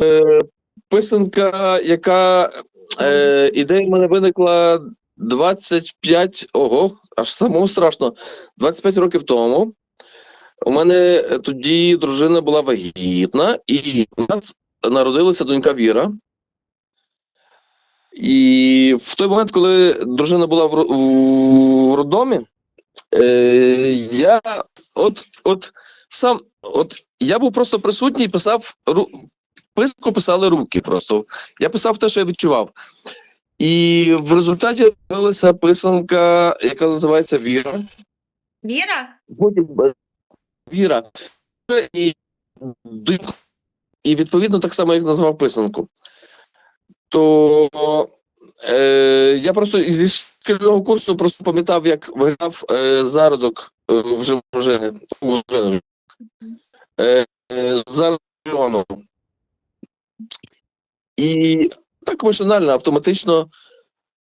е, писанка, яка е, ідея в мене виникла 25, ого, аж самому страшно. 25 років тому. У мене тоді дружина була вагітна, і у нас народилася донька Віра. І в той момент, коли дружина була в, в роддомі, е, я от, от сам, от я був просто присутній, писав ру, писку писали руки просто. Я писав те, що я відчував. І в результаті з'явилася писанка, яка називається Віра. Віра? Потім е, Віра. І, і відповідно так само, як назвав писанку. То е, я просто зі шкільного курсу просто пам'ятав, як виграв е, зародок е, вже дружини. Е, е, зародок. І так машинально, автоматично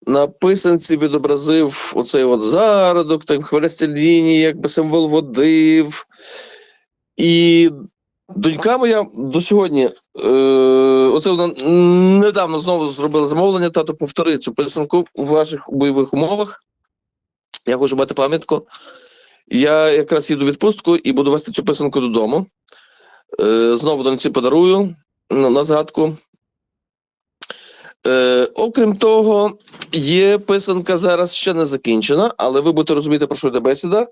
на писанці відобразив оцей от зародок, там хвилясті лінії, якби символ водив. І донька моя до сьогодні, е, оце вона недавно знову зробила замовлення, тато повтори цю писанку у ваших бойових умовах. Я хочу мати пам'ятку. Я якраз їду в відпустку і буду вести цю писанку додому. Е, знову доньці подарую на, на згадку. Е, окрім того, є писанка зараз ще не закінчена, але ви будете розуміти, про що йде бесіда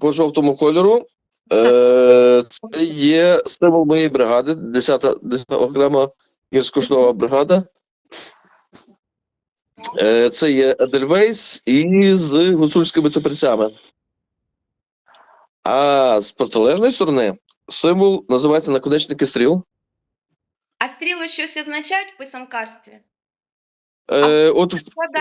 по жовтому кольору. Е, це є символ моєї бригади, 10-та 10 окрема гірсько-штова бригада. Е, це є Едельвейс і з гуцульськими топорцями. А з протилежної сторони символ називається наконечники стріл. А стріли щось означають в писанкарстві? Е, от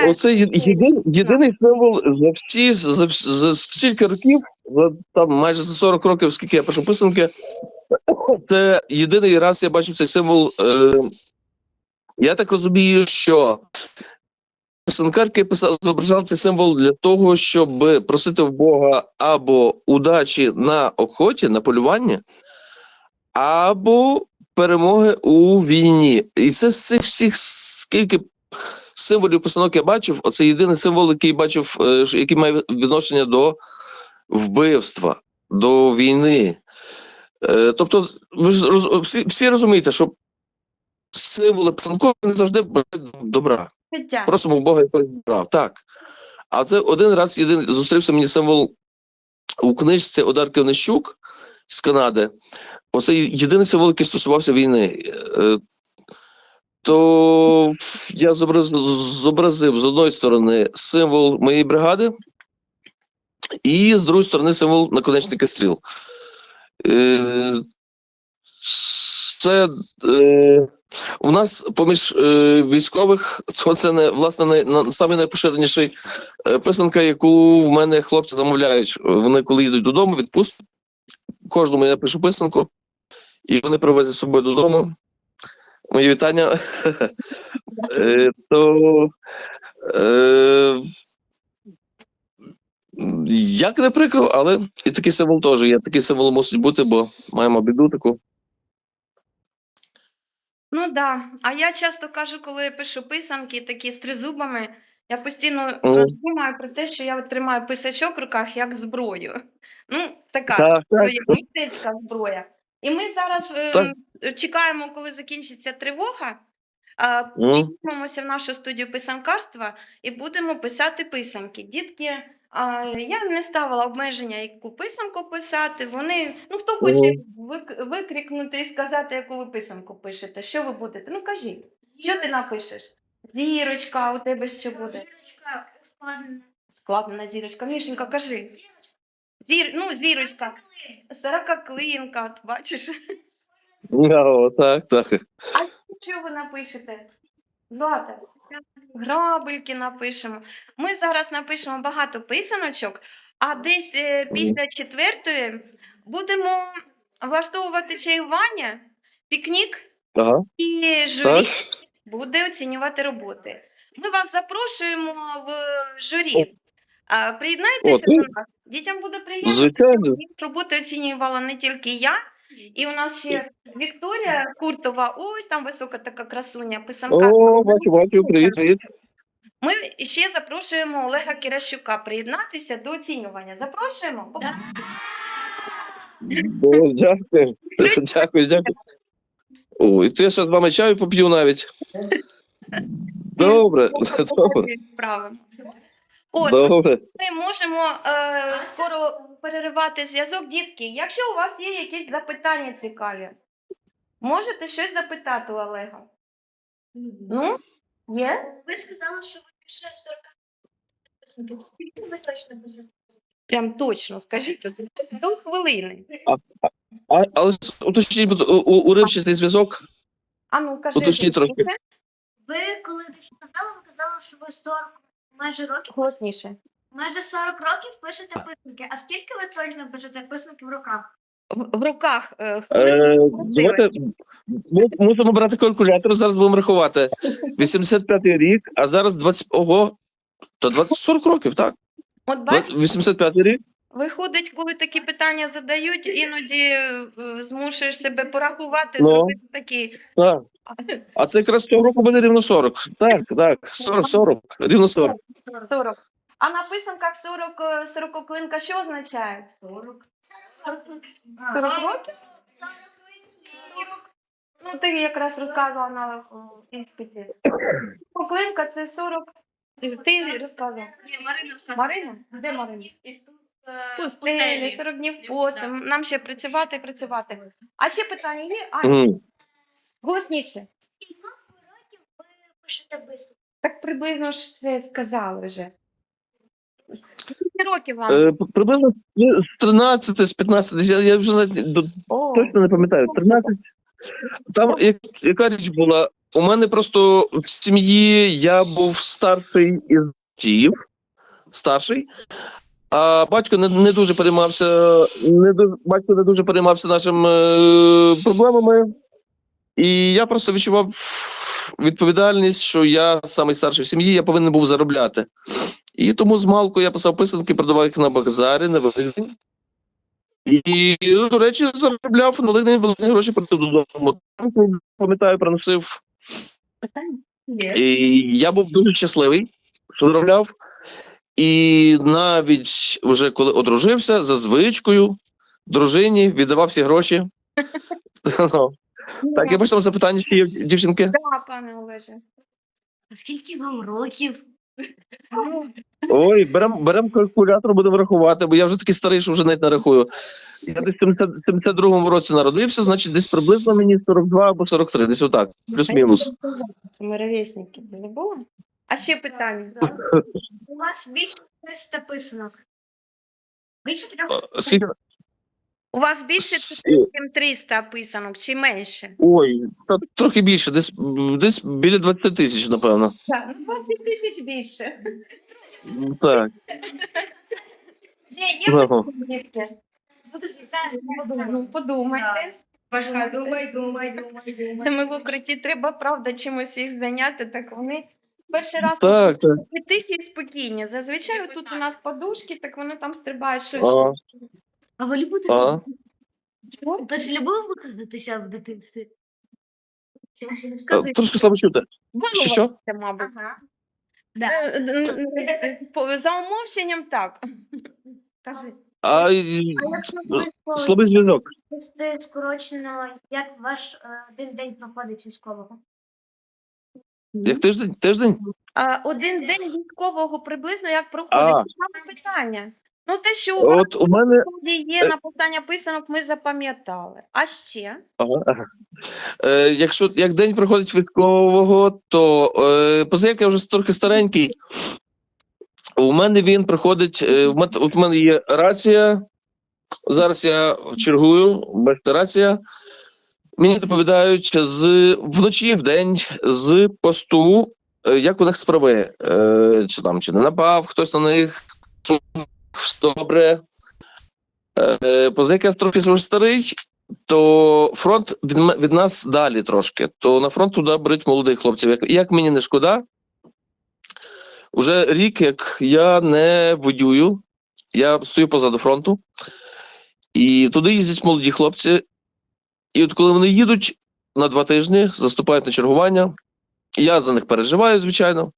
Оце єдин, єдиний символ за всі за, за стільки років, за там майже за 40 років, скільки я пишу писанки, це єдиний раз я бачив цей символ. Е, я так розумію, що писанкарки писали, зображали цей символ для того, щоб просити в Бога або удачі на охоті, на полюванні, або перемоги у війні. І це з цих всіх скільки символів писанок я бачив, оце єдиний символ, який бачив, е, який має відношення до вбивства, до війни. Е, Тобто, ви ж роз- всі, всі розумієте, що символи писанкові не завжди добра. життя. Просимо в Бога якогось добра. Так. А це один раз єдиний зустрівся мені символ у книжці Одар Кивнищук з Канади. Оце єдиний символ, який стосувався війни. Е, То я зобразив, з одної сторони символ моєї бригади, і з другої сторони символ наконечника стріл. Е, Це е, у нас поміж військових, то це не власне не, на, найпоширеніший писанка, яку в мене хлопці замовляють. Вони коли їдуть додому, відпустку. Кожному я пишу писанку, і вони привозять з собою додому. Мої вітання. Е, То е, як не прикро, але і такий символ теж є. Такий символ мусить бути, бо маємо біду таку. Ну да. А я часто кажу, коли пишу писанки такі з тризубами, я постійно Мгм. думаю про те, що я тримаю писачок в руках як зброю. Ну, така Так, так. мистецька зброя. І ми зараз е, Так. чекаємо, коли закінчиться тривога. Піднімемося в нашу студію писанкарства і будемо писати писанки. Дітки, а, я не ставила обмеження, яку писанку писати. Вони, ну хто хоче вик- викрикнути і сказати, яку ви писанку пишете, що ви будете? Ну кажіть, що ти напишеш? Зірочка, у тебе що буде? Зірочка складена. Складена зірочка. Мішенька, кажи. Зір, ну, зірочка. Сорокаклинка, от бачиш. О, так, так. А що ви напишете? Злата. Грабельки напишемо. Ми зараз напишемо багато писаночок, а десь е, після четвертої будемо влаштовувати чаювання, пікнік Ага. і журі Так. Буде оцінювати роботи. Ми вас запрошуємо в журі. Приєднайтеся О, до нас. Дітям буде приємно. Звичайно. Роботи оцінювала не тільки я, І у нас ще Вікторія Куртова, ось там висока така красуня, писанка. О, бачу, бачу, привіт, привіт. Ми ще запрошуємо Олега Кіращука приєднатися до оцінювання. Запрошуємо? Дякую, дякую, дякую. Ой, то я ще з вами чаю поп'ю навіть. Добре, добре, Правильно. От, добре. ми можемо е, скоро переривати зв'язок. Дітки, якщо у вас є якісь запитання цікаві, можете щось запитати у Олега. Ну, є? Ви сказали, що ви більше 40. Скільки ви точно будете? Прям точно, скажіть. До хвилини. А, але уточніть, будь- у- у- уривчастий зв'язок. А ну, кажи. Уточніть трошки. Ви коли нещодавно ви казали, що ви 40 майже років, Голосніше. майже 40 років пишете писанки. А скільки ви точно пишете писанки в руках? В, в руках е, хвилин- Е, давайте му- мусимо брати калькулятор, зараз будемо рахувати. 85-й рік, а зараз 20... Ого, то 20, 40 років, так? От бачите, 85-й рік. виходить, коли такі питання задають, іноді е, змушуєш себе порахувати, Ну. зробити такі. Так. А це якраз цього року буде рівно 40. Так, так, 40, 40, рівно 40. 40. А на писанках 40, е, 40 клинка що означає? 40. 40 років? Ну, ти якраз розказувала на е, іспиті. Клинка це 40. Ти- розказувала. Ні, Марина сказала. Марина? Де Марина? Ісус Пустелі, 40 днів посту. Нам ще працювати і працювати. А ще питання є? А, М. голосніше. Скільки років ви пишете писанки? Так приблизно ж це сказали вже. Скільки років вам? Е, Приблизно з 13, з 15, я, я вже навіть до- О, точно не пам'ятаю. 13. Там яка річ була? У мене просто в сім'ї я був старший із батьків, старший, а батько не, не дуже переймався, не дуже, батько не дуже переймався нашими е, проблемами. І я просто відчував відповідальність, що я самий старший в сім'ї, я повинен був заробляти. І тому з малку я писав писанки, продавав їх на базарі, на Великдень. І, до речі, заробляв на великі гроші прийти додому. Пам'ятаю, приносив. І я був дуже щасливий, що заробляв. І навіть вже коли одружився, за звичкою дружині віддавав всі гроші. Ну, Так, я бачу там запитання, ще є дівчинки. Да, пане Олеже. А скільки вам років? Ой, беремо берем калькулятор, будемо рахувати, бо я вже такий старий, що вже навіть не рахую. Я десь в 70 72-му році народився, значить, десь приблизно мені 42 або 43, десь отак, плюс-мінус. Це ми ровесники, ти забула? А ще питання. У вас більше 300 писанок. Більше 300. Е, Скільки? У вас більше С- 300 писанок чи менше? Ой, та трохи більше, десь, десь біля 20 тисяч, напевно. Так, 20 тисяч більше. Так. Ні, Ага. дітки. Буду. Ну, подумайте. Важка, думай, думай, думай, Це думай. ми в укритті треба, правда, чимось їх зайняти, так вони перший раз Так, так. тихі і спокійні. Зазвичай тут у нас подушки, так вони там стрибають щось. Ага, А ви любите? ага. Хтось любив виказатися в дитинстві? Е, Трошки слабо чути. Що, що? Мабуть. Ага. Е, е, е, е, по- За умовченням так. Кажи. А й- слабий зв'язок. Скорочено, як ваш е, один день проходить військового? Як тиждень? Тиждень? А, один день військового приблизно як проходить. А. Питання. Ну, те, що у От у мене. є на питання писанок, ми запам'ятали. А ще? Ага. Е, якщо як день проходить військового, то е, позаяк я вже трохи старенький. У мене він проходить. Е, в мен- от у мене є рація. Зараз я чергую, бачите, рація. Мені доповідають з вночі, в день з посту, е, як у них справи. Е, чи там чи не напав хтось на них, добре. Е, позаяк трохи вже старий, то фронт від, від нас далі трошки. То на фронт туди беруть молодих хлопців. Як, як мені не шкода, уже рік, як я не воюю, я стою позаду фронту, і туди їздять молоді хлопці. І от коли вони їдуть на два тижні, заступають на чергування, я за них переживаю, звичайно.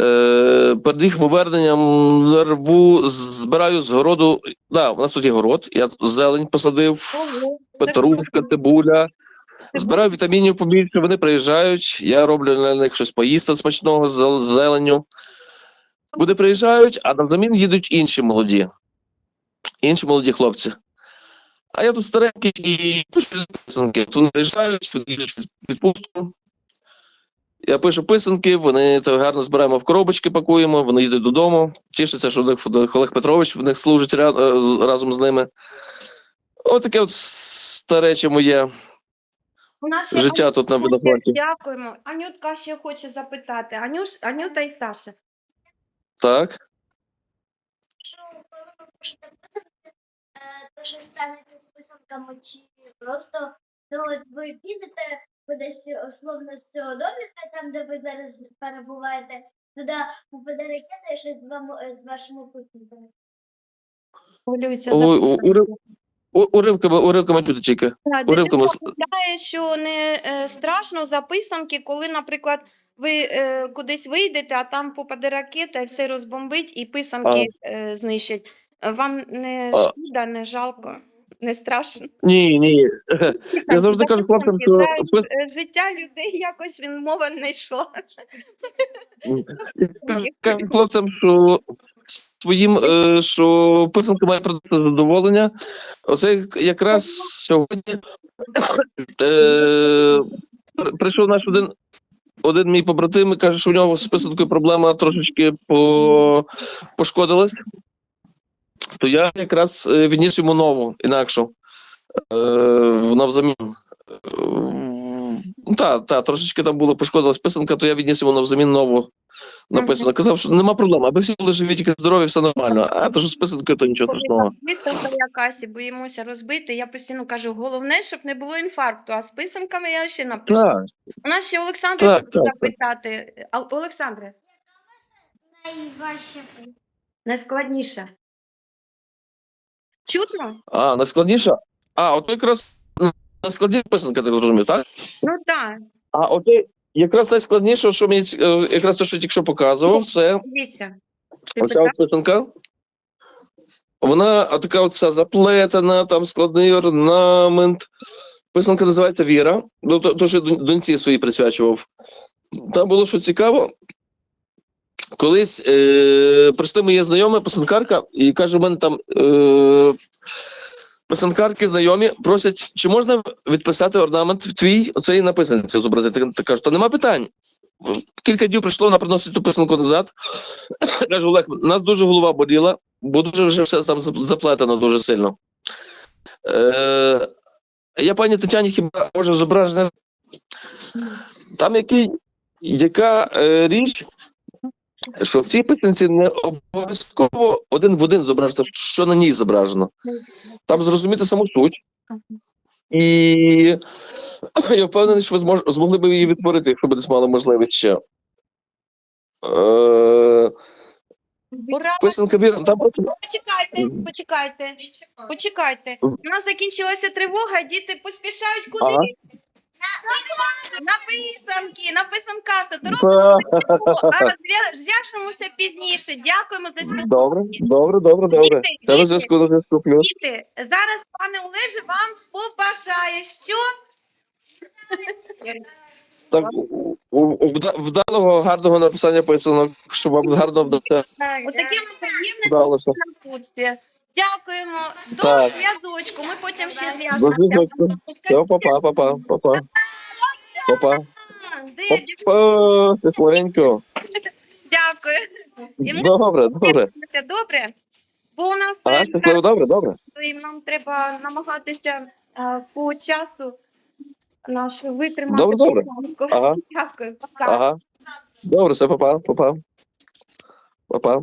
Е, перед їх поверненням рву, збираю з городу. Да, у нас тут є город, я зелень посадив, петрушка, цибуля. Збираю вітамінів побільше, вони приїжджають, я роблю для них щось поїсти смачного з зел- зеленню. Вони приїжджають, а навзамін їдуть інші молоді. Інші молоді хлопці. А я тут старенький і пишу писанки. Тут приїжджають, їдуть відпустку. Я пишу писанки, вони то гарно збираємо в коробочки, пакуємо, вони їдуть додому. Тішаться, що Олег Петрович в них служить ря- е, разом з ними. Отаке от старече моє У нас ще життя тут на водофронті. Дякуємо. Анютка ще хоче запитати. Анюш, Анюта і Саша. Так. Що ви пишете писанки, то що станеться з писанками, чи просто ну, от ви підете кудись условно з цього доміка, там, де ви зараз перебуваєте, туди попаде ракета і щось з, вам, з вашими. Хвилюється за у- урив- у- Уривками, уривками чути тільки. Так, уривками вважає, що не е, страшно за писанки, коли, наприклад, ви е, кудись вийдете, а там попаде ракета і все розбомбить, і писанки е, знищать. Вам не шкода, не жалко, не страшно. Ні, ні. Я завжди кажу хлопцям, що е, життя людей якось він мова не йшла. я кажу- хлопцям, що своїм, е, що писанка має приносити задоволення. Оце якраз сьогодні е, прийшов наш один. Один мій побратим каже, що в нього з писанкою проблема трошечки по... пошкодилась. То я якраз е, відніс йому нову, інакшу. Е, навзамін. Е, ну, та, та, трошечки там було пошкодилась писанка, то я відніс йому навзамін нову написано. Казав, що нема проблем, аби всі були живі, тільки здорові, все нормально. А то що з писанкою, то нічого страшного. Виставка якась, і боїмося розбити. Я постійно кажу, головне, щоб не було інфаркту, а з писанками я ще напишу. Так, У нас ще Олександр так, так. запитати. А, Олександре, Найважче найскладніше. Чутно? а найскладніше. А, от якраз найскладніша писанка, так розумію, так? Ну так, А от якраз найскладніше, що мені е, якраз те, що я тільки що показував, це дивіться. Ти оця от писанка. Вона така от вся заплетена, там складний орнамент. Писанка називається Віра. Ну, то, то що я донь- доньці своїй присвячував. Там було що цікаво. Колись е, прийшли моє знайоме писанкарка, і каже: у мене там е, писанкарки знайомі просять, чи можна відписати орнамент твій, оцей на писанці зобразити. Ти кажу, то нема питань. Кілька днів прийшло, вона приносить ту писанку назад. Каже, Олег, у нас дуже голова боліла, бо дуже вже все там заплетено дуже сильно. Е, я пані Тетяні хіба може зображення. Там який, яка е, річ, що в цій писанці не обов'язково один в один зображено, що на ній зображено. Там зрозуміти саму суть. І я впевнений, що ви змож, змогли б її відтворити, якщо б десь мали можливість ще. Е, Ура! писанка віра, там Почекайте, почекайте, почекайте. У нас закінчилася тривога, діти поспішають куди? Ага. На писанки, на писанкарство. То робимо а розв'я- пізніше. Дякуємо за спілкування. Добре, добре, добре, добре. Діти, Та на діти. зв'язку, на зв'язку плюс. Діти, зараз пане Олеже вам побажає, що Так, у- у- вда- вдалого, гарного написання писанок, щоб вам гарно вда- отаке приємне вдалося. напутствие. Дякуємо. До Так. зв'язочку. Ми потім ще До зв'яжемося. зв'язку. Все, папа, папа, папа. Папа. Де- Папа, тихонько. Дякую. І ми Добре, добре. Це добре. Бо у нас Ага, е, щасливо, добре, добре. і нам треба намагатися е, по часу нашу витримати. Добре, добре. Ага, Дякую, пока. ага. Добре, все, папа, папа. Папа.